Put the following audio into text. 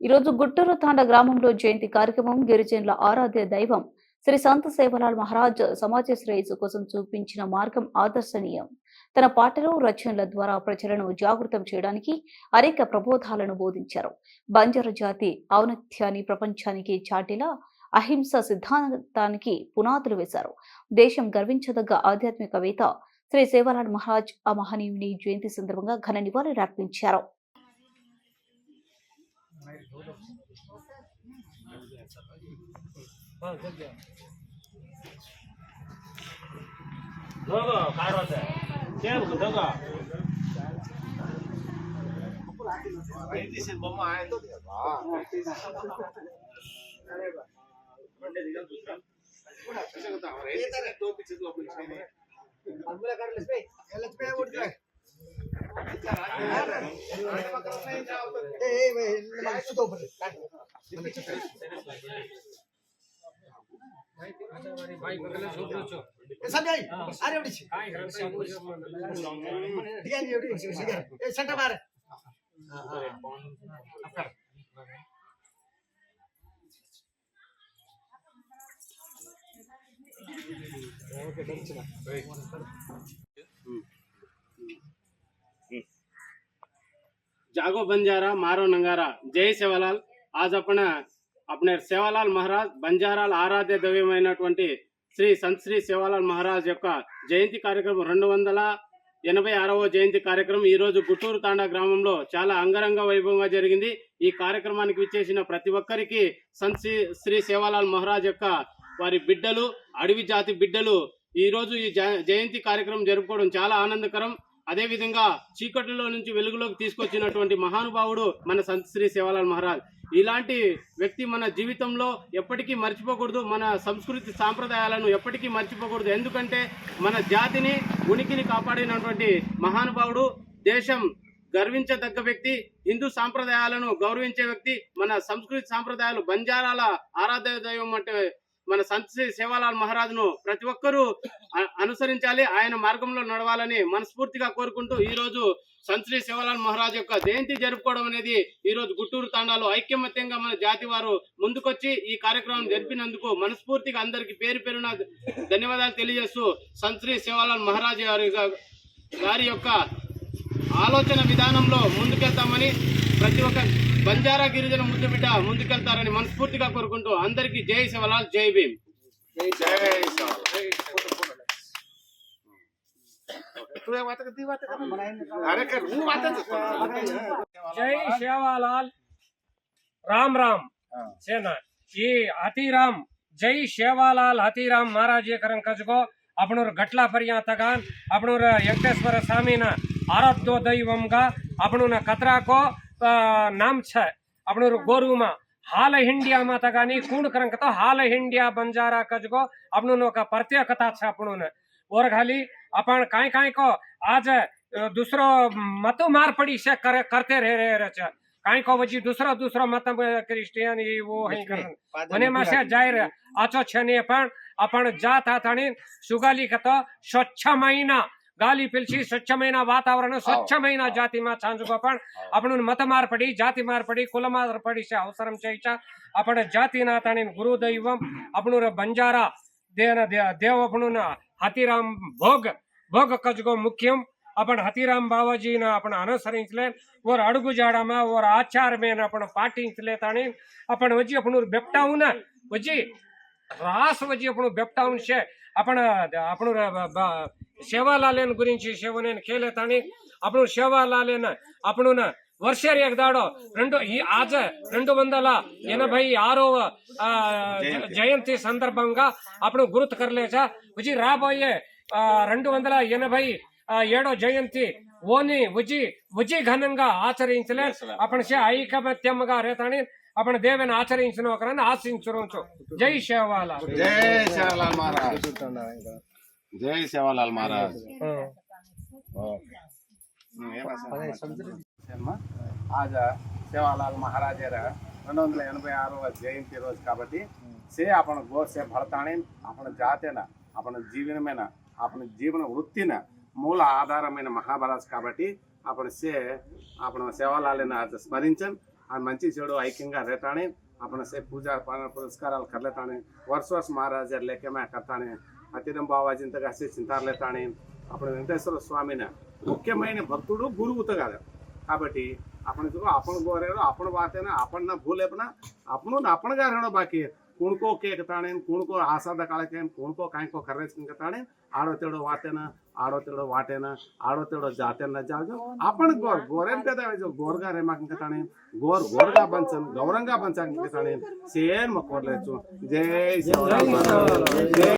ఈరోజు గుట్టూరు తాండ గ్రామంలో జయంతి కార్యక్రమం గిరిజనుల ఆరాధ్య దైవం శ్రీ సంత సేవలాల్ మహారాజ్ సమాజ శ్రేయస్సు కోసం చూపించిన మార్గం ఆదర్శనీయం. తన పాటలు రచనల ద్వారా ప్రజలను జాగృతం చేయడానికి అనేక ప్రబోధాలను బోధించారు. బంజరు జాతి ఔన్నత్యాన్ని ప్రపంచానికి చాటిలా అహింస సిద్ధాంతానికి పునాదులు వేశారు. దేశం గర్వించదగ్గ ఆధ్యాత్మికవేత్త శ్రీ సేవలాల్ మహారాజ్ ఆ మహనీయుని జయంతి సందర్భంగా ఘన ધોગો કાઢો છે કેમ ધોગો પ્રેક્ટિસ બમ્મા આય તો વાહ પ્રેક્ટિસ અરે બા મંડે દીધા દુસરા કોણ આપશે તો આવરે એ તારે ટોપિક છે તો આપણે છે ને અંગલા કાઢલેસ ભાઈ એલચ ભાઈ ઓડ જાય Esa é a minha hora. É a hora. É a hora. É a hora. É a hora. É जागो बंजारा मारो नंगारा జై సేవలాల్ आज आपण अपने సేవలాల్ మహారాజ్ బంజారాల ఆరాధ్య దైవమైనటువంటి శ్రీ సంత్ శ్రీ సేవలాల్ మహారాజ్ యొక్క జయంతి కార్యక్రమం రెండు వందల ఎనభై ఆరవ జయంతి కార్యక్రమం ఈ రోజు గుట్టూరు తాండా గ్రామంలో చాలా అంగరంగ వైభవంగా జరిగింది ఈ కార్యక్రమానికి విచ్చేసిన ప్రతి ఒక్కరికి సంత్ శ్రీ శ్రీ సేవాలాల్ మహారాజ్ యొక్క వారి బిడ్డలు అడవి జాతి బిడ్డలు ఈ రోజు ఈ జ- జయంతి కార్యక్రమం జరుపుకోవడం చాలా ఆనందకరం అదేవిధంగా చీకటిలో నుంచి వెలుగులోకి తీసుకొచ్చినటువంటి మహానుభావుడు మన సంత్ శ్రీ సేవాలాల్ మహారాజ్. ఇలాంటి వ్యక్తి మన జీవితంలో ఎప్పటికీ మర్చిపోకూడదు. మన సంస్కృతి సాంప్రదాయాలను ఎప్పటికీ మర్చిపోకూడదు. ఎందుకంటే మన జాతిని ఉనికిని కాపాడినటువంటి మహానుభావుడు దేశం గర్వించదగ్గ వ్యక్తి హిందూ సాంప్రదాయాలను గౌరవించే వ్యక్తి మన సంస్కృతి సాంప్రదాయాలు బంజారాల ఆరాధ్య దైవం అంటే మన సంత్ శ్రీ సేవాలాల్ మహారాజును ప్రతి ఒక్కరూ అనుసరించాలి. ఆయన మార్గంలో నడవాలని మనస్ఫూర్తిగా కోరుకుంటూ ఈ రోజు సంత్ శ్రీ సేవాలాల్ మహారాజ్ యొక్క జయంతి జరుపుకోవడం అనేది ఈ రోజు గుట్టూరు తాండాలో ఐక్యమత్యంగా మన జాతి వారు ముందుకొచ్చి ఈ కార్యక్రమం జరిపినందుకు మనస్ఫూర్తిగా అందరికి పేరు పేరున ధన్యవాదాలు తెలియజేస్తూ సంత్ శ్రీ సేవాలాల్ మహారాజ్ గారి గారి యొక్క ఆలోచన విధానంలో ముందుకెళ్తామని ప్రతి ఒక్క బంజారా గిరిజన ముద్దు బిడ్డ ముందుకెళ్తారని మనస్ఫూర్తిగా కోరుకుంటూ అందరికీ జై శివలాల్ జై భీమ్. జై శివలాల్. రామ్ రామ్. ఈ అతిరామ్. జై శేవాలాల్ అతిరామ్ మహారాజీకరం కజుకో. అప్పుడు గట్లా పర్యాతగా అప్పుడు આપણુર స్వామిన ఆరాధ్యో దైవంగా. అప్పుడు આપણુના કતરાકો નામ છે આપણું ગોરુમાં. હાલ હિંડિયામાં તગાની કુંડ કરંક તો હાલ હિંડિયા બંજારા કજગો. આપણું નો પ્રત્યય કથા છે આપણું ઓર ખાલી આપણ કાંઈ કાંઈ કો આજે દુસરો મતો માર પડી છે કરતે રહે રહે છે. કાંઈ કો પછી દુસરો દુસરો મત ક્રિશ્ચિયન એ વો હઈ કરન મને માસે જાહેર આચો છે ને પણ. આપણ જાત હાથાણી સુગાલી કતો સ્વચ્છ મહિના గాలి పిలిచి స్వచ్ఛమైన వాతావరణం స్వచ్ఛమైన జాతి చాంచుకోపణ్ అప్పుడు మత మార్పడి జాతి మార్పడి కుల మార్పడి అవసరం చేయచ అప్పుడు జాతినాథని గురుదైవం అప్పుడు బంజారా దేన దేవపుడు హతిరామ్ భోగ్ భోగ్ కజుగో ముఖ్యం अपन हतीराम बाबा जी ने अपन अनुसरिसलेन और अड़गु जाड़ा में और आचार में अपन पाटिसले तानी अपन वजी अपन बेपटाउन वजी रास वजी अपन बेपटाउन से अपन अपन ಸೇವಾಲಾಲಯನ ಗುరించి ಶಿವನೇನು ಕೇಳೇತಾಣಿ అప్పుడు ಸೇವಾಲಾಲಯನ అప్పుడు ವರ್ಷ ఎగదాడో రెండు ఈ ఆజ రెండు వందల ఎనభై ఆరో జయంతి సందర్భంగా అప్పుడు గుర్తుకర్లేచా విజి రాబోయే రెండు వందల ఎనభై ఏడో జయంతి ఓని విజి విజి ఘనంగా ఆచరించలే. అప్పుడు ఐకమత్యమ్మగా రేతాని అప్పుడు దేవని ఆచరించిన ఒకరని ఆశించు జై శివాల. జై శివాల జై సేవాలాల్ మహారాజ్. ఆజ సేవాలాల్ మహారాజర రెండు వందల ఎనభై ఆరవ జయంతి రోజు కాబట్టి సే అపన గోసే భరతానే అపన జాతిన అపన జీవనమైన అపన జీవన వృత్తిన మూల ఆధారమైన మహాభారత్ కాబట్టి అప్పుడు సే అప్పుడు సేవాలాలని స్మరించం. ఆ మంచి చెడు ఐక్యంగా రేటానే આપણે સાહેબ પૂજા પુરસ્કાર કરલેતાણે વર્ષ વર્ષ મહારાજ લેખેમાં કરતાણે అతిరం బావాజింతగా అసే చింతారులేతాని అప్పుడు వెంకటేశ్వర స్వామిని ముఖ్యమైన భక్తుడు గురువుతో కాదు కాబట్టి అప్పుడు అప్పుడు గోరేడు అప్పుడు వాతేనా అప్పుడు నా భూలేపన అప్పుడు అప్పుడు గారేనో బాకీ रहणो बाकी कोण को के कताणे कोण को आसाद काळके कोण को काय को खर्रेच कताणे आडो तेडो वातेना आडो तेडो वाटेना आडो तेडो जातेना जाजो आपण गोर गोरेन कदा जो गोरगा रे मागन कताणे गोर गोरगा